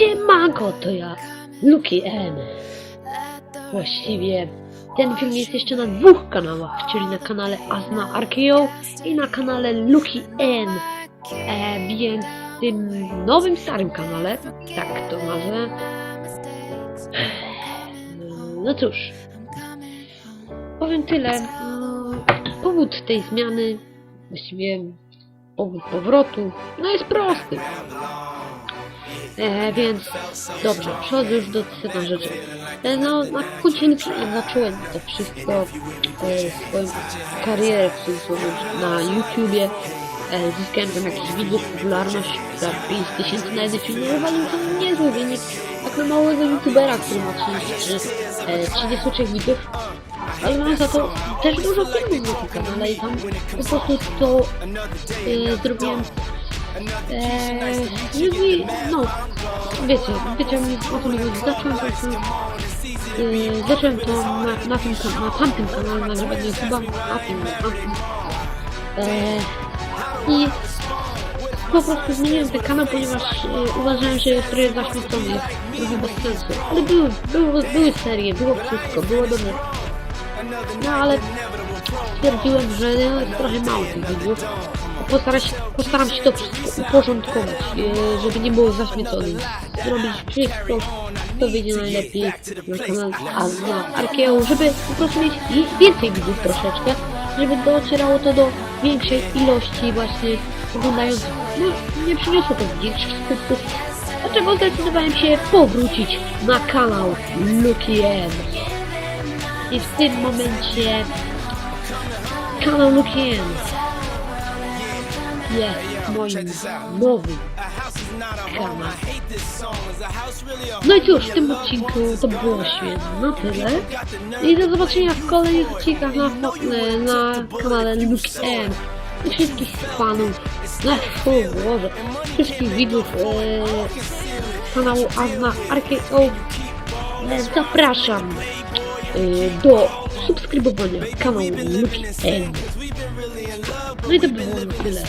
Siemanko, to ja, Luki N. Właściwie ten film jest jeszcze na dwóch kanałach, czyli na kanale Azna RKO i na kanale Luki N. E, więc w tym nowym, starym kanale, tak to nazwę, no cóż, powiem tyle. mm, Powód tej zmiany, właściwie powód powrotu, no jest prosty. E, więc dobrze, przechodzę już do sedna rzeczy. E, no, na początku zacząłem to wszystko, e, swoją karierę w cudzysłowie na YouTubie. E, zyskałem tam jakiś widzów, popularność, za 5 tysięcy na jeden film. Uważam, to niezły wynik, jak na małego YouTubera, który ma 33, e, 33 widzów. Ale mam za to też dużo filmów na tym kanale i tam po prostu to e, zrobiłem Eee, żeby, no, wiecie, wiecie o co mi chodzi, zacząłem prostu, eee, zacząłem to na, na tym, na tamtym kanale nagrywać chyba, na tym, na tamtym, eee, i po prostu zmieniłem ten kanał, ponieważ e, uważałem, że jest trochę zaśmiecony, trochę bez sensu, ale były, były, były serie, było wszystko, było dobre, no ale stwierdziłem, że trochę mało tych widzów. Postaram się, postaram się to wszystko uporządkować, e, żeby nie było zaśmiecone. Zrobić wszystko, co wyjdzie najlepiej na kanał Azna Arkeo, żeby po prostu mieć więcej widzów troszeczkę, żeby docierało to do większej ilości właśnie oglądających. No, nie przyniosło to większych skutków, dlaczego zdecydowałem się powrócić na kanał Lucky M. I w tym momencie kanał Lukien moim nowym. No i cóż, w tym odcinku to było świetne na tyle. I do zobaczenia w kolejnych odcinkach na, na kanale Lukien. I wszystkich fanów, na Boże, wszystkich widzów e, kanału Azna RKO e, zapraszam e, do subskrybowania kanału Luki N. No i to by było na.